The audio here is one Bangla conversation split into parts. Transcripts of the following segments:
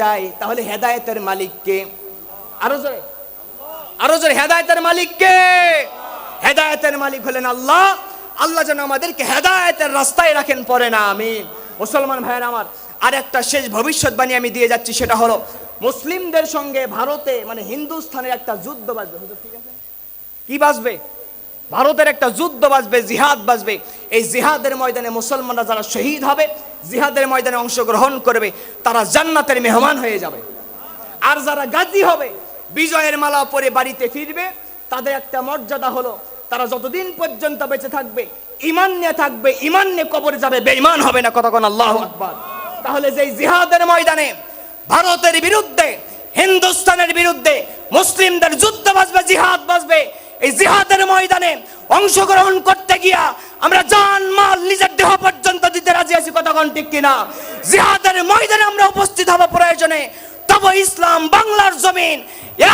চাই, তাহলে হেদায়েতের মালিককে। আরও জোরে। আরও জোরে, হেদায়েতের মালিককে। হেদায়েতের মালিক হলেন আল্লাহ। আল্লাহ যেন আমাদেরকে হেদায়েতের রাস্তায় রাখেন, পরে না আমি মুসলমান ভাইয়ের আমার আর একটা শেষ ভবিষ্যৎবাণী আমি দিয়ে যাচ্ছি, সেটা হলো, মুসলিমদের সঙ্গে ভারতে মানে হিন্দুস্থানের একটা যুদ্ধ বাজবে। ঠিক আছে? কি বাজবে? ভারতের একটা যুদ্ধ বাজবে, জিহাদ বাজবে। এই জিহাদের ময়দানে মুসলমানরা যারা শহীদ হবে, জিহাদের ময়দানে অংশগ্রহণ করবে, তারা জান্নাতের মেহমান হয়ে যাবে। আর যারা গাজী হবে, বিজয়ের মালা পরে বাড়িতে ফিরবে, তাদের একটা মর্যাদা হলো, তারা যতদিন পর্যন্ত বেঁচে থাকবে ইমান নিয়ে থাকবে ইমান নিয়ে কবরে যাবে, বেঈমান হবে না কতক্ষণ আল্লাহ আকবার। তাহলে যেই জিহাদের ময়দানে ভারতের বিরুদ্ধে, হিন্দুস্তানের বিরুদ্ধে, মুসলিমদের যুদ্ধ বাজবে, জিহাদ বাজবে এই জিহাদের ময়দানে অংশগ্রহণ করতে গিয়া আমরা জান, মাল নিজের দেহ পর্যন্ত দিতে রাজি আছি কতক্ষণ ঠিক কিনা? জিহাদের ময়দানে আমরা উপস্থিত হব প্রয়োজনে। তবে ইসলাম বাংলার জমিন,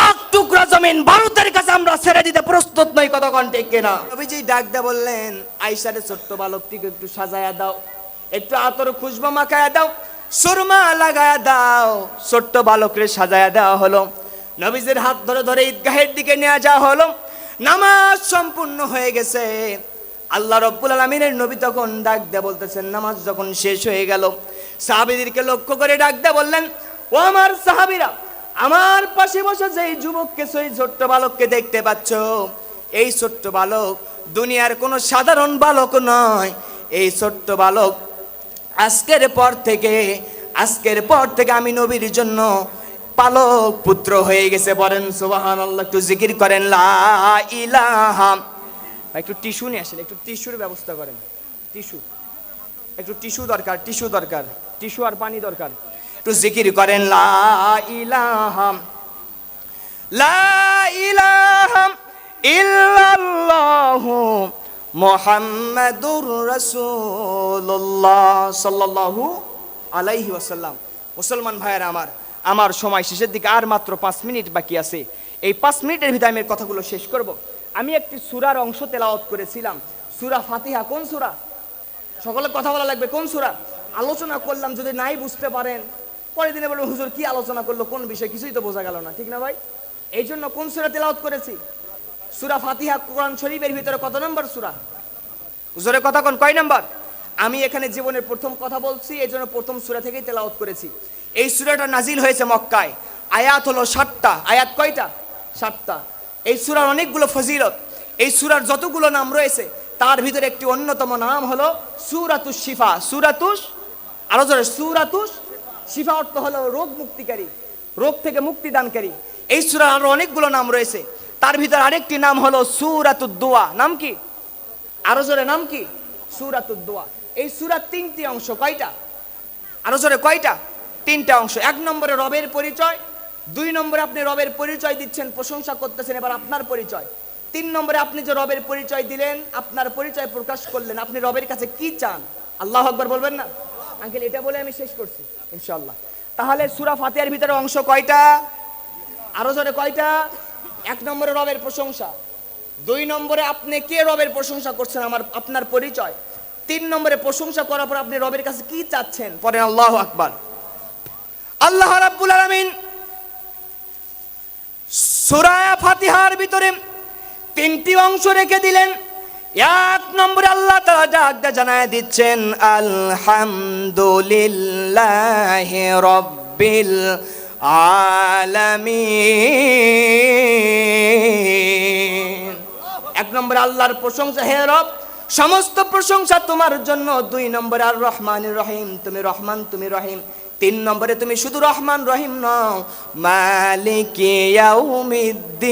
এক টুকরা জমিন ভারতের কাছে আমরা ছেড়ে দিতে প্রস্তুত নই কতক্ষণ ঠিক কিনা? নবীজি ডাক দে বললেন আইসারে ছোট্ট বালকটিকে একটু সাজায়া দাও, একটু আতর খুশবা মাখায়া দাও, সুরমা লাগায়া দাও। ছোট্ট বালকরে সাজায়া দেওয়া হলো। নবীজির হাত ধরে ধরে ঈদগাহের দিকে নিয়ে যাওয়া হলো। নামাজ সম্পূর্ণ হয়ে গেছে। আল্লাহ রব্বুল আলমিনের নবী তখন ডাক দে বলতেছেন, নামাজ যখন শেষ হয়ে গেল, সাহাবিদেরকে লক্ষ্য করে ডাক দে বললেন, ও আমার সাহাবিরা, আমার পাশে বসে যে যুবককে, সেই ছোট্ট বালককে দেখতে পাচ্ছ, এই ছোট্ট বালক দুনিয়ার কোনো সাধারণ বালক নয়। এই ছোট্ট বালক আজকের পর থেকে, আজকের পর থেকে আমি নবীর জন্য পালক পুত্র হয়ে গেছে, বলেন সুবাহান আল্লাহ একটু জিকির করেন, লা ইলাহা। একটু টিস্যু নিয়ে আসেন, একটু টিস্যুর ব্যবস্থা করেন। টিস্যু, একটু টিস্যু দরকার টিস্যু দরকার, টিস্যু আর পানি দরকার। একটু জিকির করেন, লা ইলাহা। লা ইলাহা ইল্লাল্লাহু মুহাম্মাদুর রাসূলুল্লাহ সাল্লাল্লাহু আলাইহি ওয়াসাল্লাম। মুসলমান ভাইয়েরা আমার আমার সময় শেষের দিকে আর মাত্র পাঁচ মিনিট বাকি আছে। এই পাঁচ মিনিটের ভিতরে আমি কথাগুলো শেষ করব। আমি একটি সুরার অংশ তেলাওয়াত করেছিলাম। সুরা ফাতিহা কোন সুরা? সকলে কথা বলা লাগবে, কোন সুরা? আলোচনা করলাম, যদি নাই বুঝতে পারেন। পরের দিনে বলব, হুজুর কি আলোচনা করল, কোন বিষয়? কিছুই তো বোঝা গেল না, ঠিক না ভাই? এই জন্য কোন সুরা তেলাওয়াত করেছি? সুরা ফাতিহা কোরআন শরীফের ভিতরে কত নম্বর সুরা? হুজুরের কথা কোন? কয় নম্বর? আমি এখানে জীবনের প্রথম কথা বলছি এই জন্য প্রথম সুরা থেকেই তেলাওয়াত করেছি। এই সুরাটা নাজিল হয়েছে মক্কায়। আয়াত হলো ষাটটা আয়াত কয়টা? ষাটটা এই সুরার অনেকগুলো ফজিলত। এই সুরার যতগুলো নাম রয়েছে, তার ভিতরে একটি অন্যতম নাম হলো সুরাতুস শিফা। সুরাতুস আরও জোরে সুরাতুস শিফা অর্থ হলো রোগ মুক্তিকারী, রোগ থেকে মুক্তি দানকারী এই সুরার আরও অনেকগুলো নাম রয়েছে। তার ভিতরে আরেকটি নাম হলো সুরাতুদ দোয়া। নাম কি? আরও জোরে, নাম কি? সুরাতুদ দোয়া। এই সুরার তিনটি অংশ কয়টা? আরও জোরে, কয়টা? তিনটা অংশ। এক নম্বরে রবের পরিচয়, দুই নম্বরে আপনি রবের পরিচয় দিচ্ছেন, প্রশংসা করতেছেন, এবার আপনার পরিচয়। তিন নম্বরে আপনি যে রবের পরিচয় দিলেন, আপনার পরিচয় প্রকাশ করলেন, আপনি রবের কাছে কি চান? আল্লাহ আকবার বলবেন না? আঙ্কেল, এটা বলে আমি শেষ করছি ইনশাল্লাহ তাহলে সুরা ফাতিহার ভিতরে অংশ কয়টা? আরও জোরে কয়টা? এক নম্বরে রবের প্রশংসা, দুই নম্বরে আপনি কে রবের প্রশংসা করছেন, আমার, আপনার পরিচয়, তিন নম্বরে প্রশংসা করার পর আপনি রবের কাছে কি চাচ্ছেন? পরে আল্লাহ আকবার। আল্লাহ রাব্বুল আলামিন সূরা ফাতিহার ভিতরে তিনটি অংশ রেখে দিলেন। এক নম্বরে আল্লাহ তাআলা ডাক দিয়ে জানায় দিচ্ছেন, আলহামদুলিল্লাহি রাব্বিল আলামিন। এক নম্বরে আল্লাহর প্রশংসা, হে রব, সমস্ত প্রশংসা তোমার জন্য। দুই নম্বরে, আর রহমান রহিম। তুমি রহমান, তুমি রহিম। তিন নম্বরে তুমি শুধু রহমান রহিম নও, মালিক ইয়াউমিদ্দিন।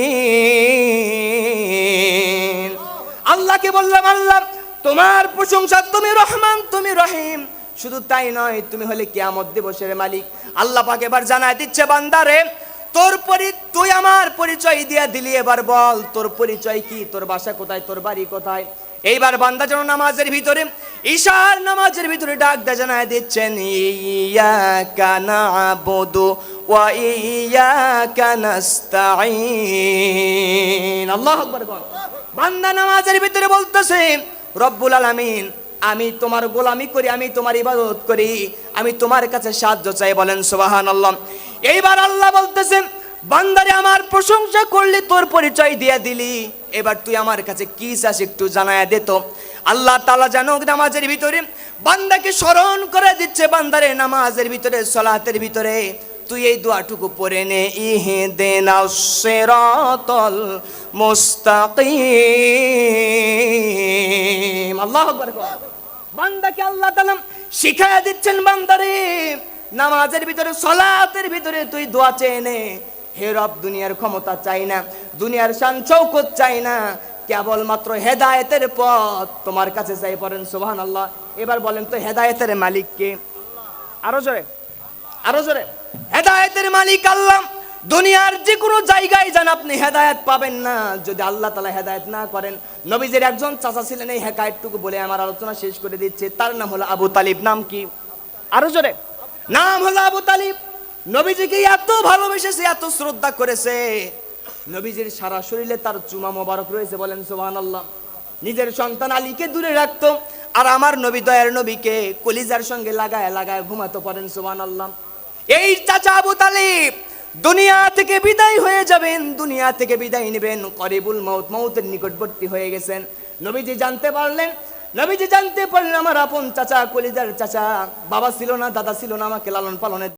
আল্লাহকে বললাম, আল্লাহ, তোমার প্রশংসা তুমি রহমান, তুমি রহিম। শুধু তাই নয়, তুমি হলে কিয়ামত দিবসের মালিক। আল্লাহ পাক এবার জানায় দিচ্ছে, বান্দারে, তোর পরি, তুই আমার পরিচয় দিয়া দিলি, এবার বল, তোর পরিচয় কি? তোর বাসা কোথায়? তোর বাড়ি কোথায়? এইবার বান্দা যেন নামাজের ভিতরে ঈশার নামাজের ভিতরে ডাক দে জানায় দিচ্ছেন, ইয়াকা নাবুদু ওয়া ইয়াকা নাস্তাঈন। আল্লাহু আকবার বান্দা নামাজের ভিতরে বলতেছে, রব্বুল আলামিন, আমি তোমার গোলামি করি, আমি তোমার ইবাদত করি, আমি তোমার কাছে সাহায্য চাই। বলেন সুবাহান আল্লাহ এইবার আল্লাহ বলতেছেন, বান্দারে, আমার প্রশংসা করলি, তোর পরিচয় দিয়ে দিলি। এবার তুই আমার কাছে কি চাস একটু জানায় দে তো। আল্লাহ তালা জানো নামাজের ভিতরে বান্দাকে স্মরণ করে দিচ্ছে, বান্দারে নামাজের ভিতরে, সলাতের ভিতরে। তুই এই দোয়াটুকু পড়ে নে ইহে দেনা সেরাতল মুস্তাকিম। আল্লাহ বান্দাকে আল্লাহ তাআলা শিখায়া দিচ্ছেন, বান্দারে, নামাজের ভিতরে, সলাতের ভিতরে তুই দোয়া চেয়ে নে। হে রব, দুনিয়ার ক্ষমতা চাই না, দুনিয়ার শান, চৌকত চাই না। কেবলমাত্র হেদায়েতের পথ। তোমার কাছে চাই পড়েন সুবহান আল্লাহ এবার বলেন তো, হেদায়েতের মালিক কে? আরও জোরে আরও জোরে। হেদায়েতের মালিক আল্লাহ। দুনিয়ার যে কোনো জায়গায় যান আপনি, হেদায়েত পাবেন না। যদি আল্লাহ তালা হেদায়েত না করেন, নবীজের একজন চাচা ছিলেন, এই হেকায়তটুকু বলে আমার আলোচনা শেষ করে দিচ্ছে। তার নাম হলো আবু তালিব। নাম কি? আরও জোরে। নাম হলো আবু তালিব। নবীজিকে এত ভালোবেসেছে, এত শ্রদ্ধা করেছে। নবীজির সারা শরীরে তার চুমা মোবারক রয়েছে বলেন সুবহান আল্লাহ নিজের সন্তান আলীকে দূরে রাখতো, আর আমার নবী দয়ার নবীকে কলিজার সঙ্গে লাগায় লাগায় ঘুমাতো পারেন সুবহান আল্লাহ এই চাচা আবু তালিব দুনিয়া থেকে বিদায় হয়ে যাবেন, দুনিয়া থেকে বিদায় নেবেন, করিবুল মৌত মৌতের নিকটবর্তী হয়ে গেছেন। নবীজি জানতে পারলেন, নবীজি জানতে পারলেন আমার আপন চাচা, কলিজার চাচা, বাবা ছিল না, দাদা ছিল না, আমাকে লালন পালনের